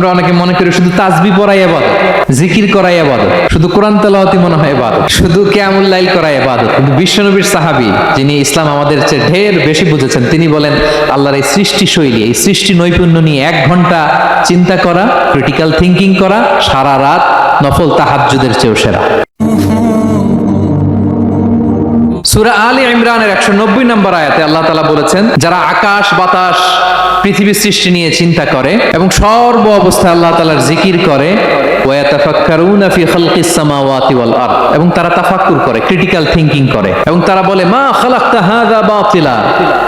আমরা অনেকে মনে করি শুধু তাজবি পড়াই আবাদত জিকির করাই শুধু কোরআন মনে হয় শুধু করাই কিন্তু বিশ্বনবীর সাহাবি যিনি ইসলাম আমাদের চেয়ে ঢের বেশি বুঝেছেন, তিনি বলেন, আল্লাহর এই সৃষ্টি শৈলী এই সৃষ্টি নৈপুণ্য নিয়ে এক ঘণ্টা চিন্তা করা ক্রিটিক্যাল থিঙ্কিং করা, সারা রাত নফল তাহাজ্জুদের চেয়েও সেরা। সুরা আলী ইমরানের একশো নব্বই নম্বর আয়াতে আল্লাহ তালা বলেছেন, যারা আকাশ, বাতাস, পৃথিবীর সৃষ্টি নিয়ে চিন্তা করে এবং সর্ব অবস্থায় আল্লাহ তালার জিকির করে এবং তারা তাফাক্কুর করে ক্রিটিক্যাল থিংকিং করে, এবং তারা বলে, মা খালাকতা হাযা বাতিলা।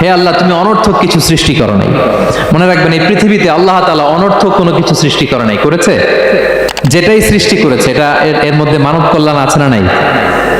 হে আল্লাহ, তুমি অনর্থক কিছু সৃষ্টি করো নাই। মনে রাখবেন, এই পৃথিবীতে আল্লাহ তাআলা অনর্থক কোনো কিছু সৃষ্টি করে নাই। করেছে? যেটাই সৃষ্টি করেছে, এটা এর মধ্যে মানব কল্যাণ আছে না নাই?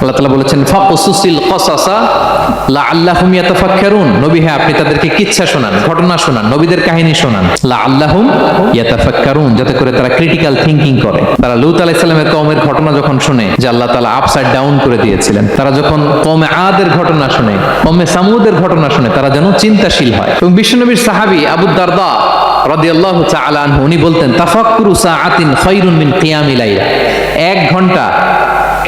আল্লাহ তাআলা বলেছেন কসাসা লাআল্লাহুম ইয়াতাফাক্কারুন। নবী হ্যাঁ আপনি তাদেরকে কিচ্ছা শোনান, ঘটনা শোনান, নবীদের কাহিনী শোনান। লাআল্লাহুম ইয়াতাফাক্কারুন, যাতে করে তারা ক্রিটিক্যাল থিংকিং করে। তারা লূত আলাইহিস সালামের কওমের ঘটনা যখন শুনে, যে আল্লাহ তাআলা আপসাইড ডাউন করে দিয়েছিলেন, তারা যখন কওমে আদের ঘটনা শুনে, কওমে সামুদের ঘটনা শুনে, তারা যেন চিন্তাশীল হয়। এবং বিশ্বনবীর সাহাবী আবু দারদা রাদিয়াল্লাহু তাআলা আনহু, উনি বলতেন, তাফাক্কুরু সাআতিন খায়রুন মিন কিয়ামিল লাইলা। এক ঘণ্টা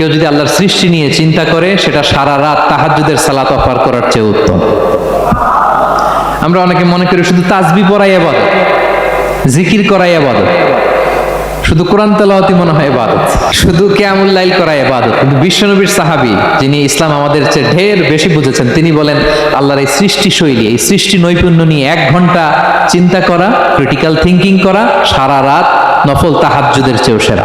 কেউ যদি আল্লাহর সৃষ্টি নিয়ে চিন্তা করে, সেটা সারা রাত তাহাজ্জুদের সালাত অফার করার চেয়ে উত্তম। আমরা অনেকে মনে করি শুধু তাজবি পড়াই আবাদত জিকির করাই আবাদত শুধু কোরআন তেলাওয়াতি মনে হয় ইবাদত শুধু কেয়ামুল লাইল করাই ইবাদত কিন্তু বিশ্বনবীর সাহাবী, যিনি ইসলাম আমাদের চেয়ে ঢের বেশি বুঝেছেন, তিনি বলেন, আল্লাহর এই সৃষ্টি শৈলী এই সৃষ্টি নৈপুণ্য নিয়ে এক ঘণ্টা চিন্তা করা ক্রিটিক্যাল থিঙ্কিং করা, সারা রাত নফল তাহাজ্জুদের চেয়েও সেরা।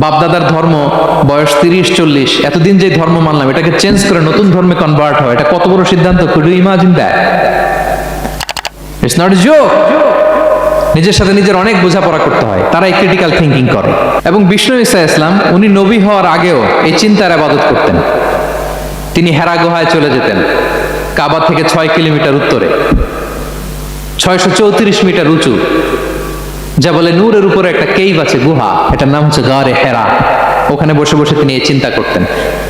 বাপদাদার ধর্ম বয়স তিরিশ, চল্লিশ। এতদিন যে ধর্ম মানলাম, এটাকে চেঞ্জ করে নতুন ধর্মে কনভার্ট হয় এটা কত বড় সিদ্ধান্ত? Imagine that it's not joke নিজের সাথে নিজের অনেক বোঝাপড়া করতে হয়। তারাই ক্রিটিক্যাল থিঙ্কিং করে। এবং বিষ্ণু ইসা ইসলাম, উনি নবী হওয়ার আগেও এই চিন্তার আবাদত করতেন। তিনি হেরা গুহায় চলে যেতেন, কাবা থেকে ছয় কিলোমিটার উত্তরে। ছয়শো চৌত্রিশ মিটার উঁচু। যা বলে নূরের উপরে একটা কেইভ আছে, গুহা। এটার নাম হচ্ছে গারে হেরা। ওখানে বসে বসে তিনি চিন্তা করতেন।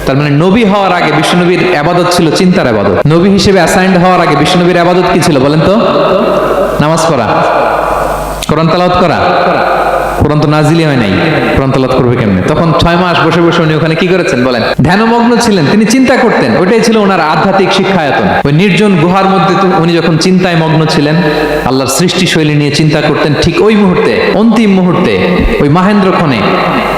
তার মানে নবী হওয়ার আগে বিষ্ণুনবীর আবাদত ছিল চিন্তার আবাদত। নবী হিসেবে অ্যাসাইন্ড হওয়ার আগে বিষ্ণুনবীর আবাদত কি ছিল বলেন তো? নামাজ পড়া। কোরআন তালাওয়াত করা। কোরআন তো নাজিলি হয় নাই। কোরআন তলাত করবে কেমনে? তখন ছয় মাস বসে বসে উনি ওখানে কি করেছেন বলেন? ধ্যানমগ্ন ছিলেন, তিনি চিন্তা করতেন, ওইটাই ছিল ওনার আধ্যাত্মিক শিক্ষায়তন। ওই নির্জন গুহার মধ্যে উনি যখন চিন্তায় মগ্ন ছিলেন, আল্লাহর সৃষ্টিশৈলী নিয়ে চিন্তা করতেন, ঠিক ওই মুহূর্তে, অন্তিম মুহূর্তে, ওই মাহেন্দ্রক্ষণে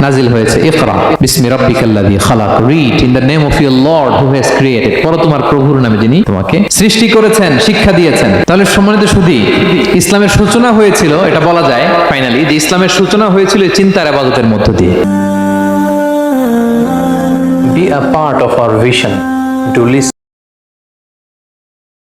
নাজিল হয়েছে। ইকরা, বিসমি রাব্বিকাল্লাযী খালাক। Read in the name of your lord who has created পড়ো তোমার প্রভুর নামে যিনি তোমাকে সৃষ্টি করেছেন, শিক্ষা দিয়েছেন। তাহলে সম্মানিত শুধু ইসলামের সূচনা হয়েছিল, এটা বলা যায় ফাইনালি যে ইসলামের সূচনা হয়েছিল চিন্তার আবাদতের মধ্য দিয়ে। Be a part of our vision to listen